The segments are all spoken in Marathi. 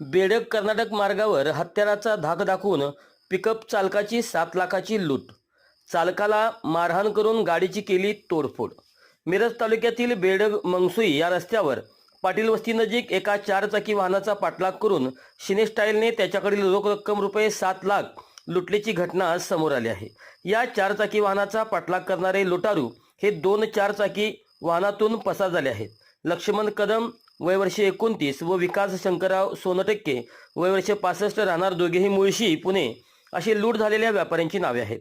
बेडक कर्नाटक मार्गावर हत्याराचा धाक दाखवून पिकअप चालकाची सात लाखाची लूट. चालकाला मारहाण करून गाडीची केली तोडफोड. मिरज तालुक्यातील बेडग मंगसुई या रस्त्यावर पाटील वस्तीनजीक एका चारचाकी वाहनाचा पाठलाग करून शिनेस्टाईलने त्याच्याकडील रोख रक्कम रुपये सात लाख लुटल्याची घटना समोर आली आहे. या चारचाकी वाहनाचा पाठलाग करणारे लुटारू हे दोन चारचाकी वाहनातून पसार झाले आहेत. लक्ष्मण कदम वयवर्षे एकोणतीस व विकास शंकरराव सोनटक्के वयवर्षे पासष्ट राहणार दोघेही मुळशी पुणे अशी लूट झालेल्या व्यापाऱ्यांची नावे आहेत.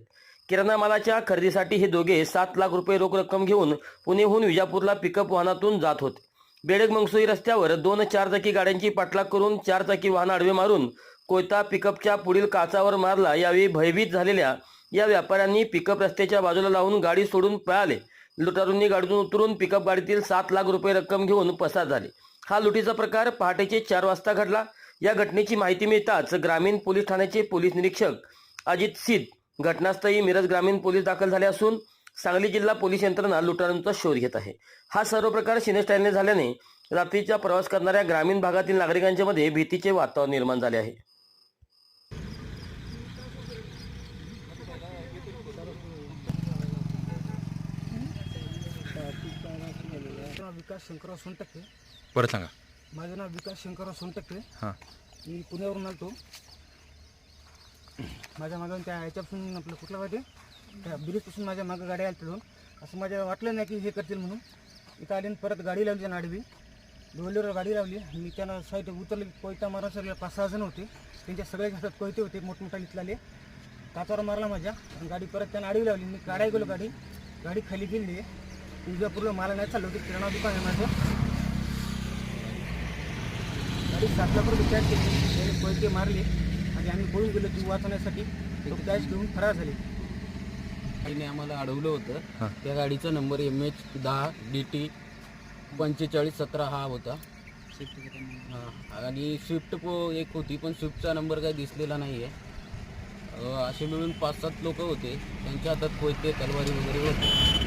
किराणा मालाच्या खरेदीसाठी हे दोघे सात लाख रुपये रोख रक्कम घेऊन पुणेहून विजापूरला पिकअप वाहनातून जात होते. बेडग मंगसोई रस्त्यावर दोन चारचाकी गाड्यांची पाठलाग करून चारचाकी वाहन आडवे मारून कोयता पिकअपच्या पुढील काचावर मारला. यावेळी भयभीत झालेल्या या व्यापाऱ्यांनी पिकअप रस्त्याच्या बाजूला लावून गाडी सोडून पळाले. लुटारूंनी गाडीतून उतरून पिकअप गाडीतील सात लाख रुपये रक्कम घेऊन पसार झाले. हा लुटीचा प्रकार पहाटेचे चार वाजता घडला. या घटनेची माहिती मिळताच ग्रामीण पोलीस ठाण्याचे पोलीस निरीक्षक अजित सिद्ध घटनास्थळी मिरज ग्रामीण पोलीस दाखल झाले असून सांगली जिल्हा पोलीस यंत्रणा लुटारूंचा शोध घेत आहे. हा सर्व प्रकार सिनेस्टाईलने झाल्याने रात्रीचा प्रवास करणाऱ्या ग्रामीण भागातील नागरिकांच्या मध्ये भीतीचे वातावरण निर्माण झाले आहे माझं नाव विकास शंकरराव सोनटक्के. परत सांगा. माझं नाव विकास शंकरराव सोनटक्के. हां. मी पुण्यावरून आलतो. माझ्या मागं त्या ह्याच्यापासून आपलं कुठलं पाहिजे त्या ब्रिजपासून माझ्या मागं गाडी आली तिथून. असं माझ्या वाटलं नाही की हे करतील म्हणून. इथं आले आणि परत गाडी लावली त्यांना आडवी. डोलीवर गाडी लावली मी त्यांना साईड उतरले. कोयता मारा सगळे पाच सहा जण होते. त्यांच्या सगळ्या हातात कोयते होते. मोठमोठा इथले आले. काचावर मारला माझ्या. आणि गाडी परत त्यांना आडवी लावली. मी गाड्या गेलो गाडी. गाडी खाली गेली. विजापूरला मला नाही चाललं होतं किराणा दुकान आहे माझं गाडी सात लाख रुपये कॅश केली त्याने कोयते मारले आणि आम्ही पळून गेलो ती वाचवण्यासाठी. तो कॅश घेऊन फरार झाले. गाडीने आम्हाला अडवलं. होतं. त्या गाडीचा नंबर एम एच दहा डी टी पंचेचाळीस सतरा हा होता. हां. आणि स्विफ्ट पो एक होती पण स्विफ्टचा नंबर काही दिसलेला नाही आहे असे मिळून पाच सात लोक होते. त्यांच्या हातात कोयते तलवारी वगैरे होते.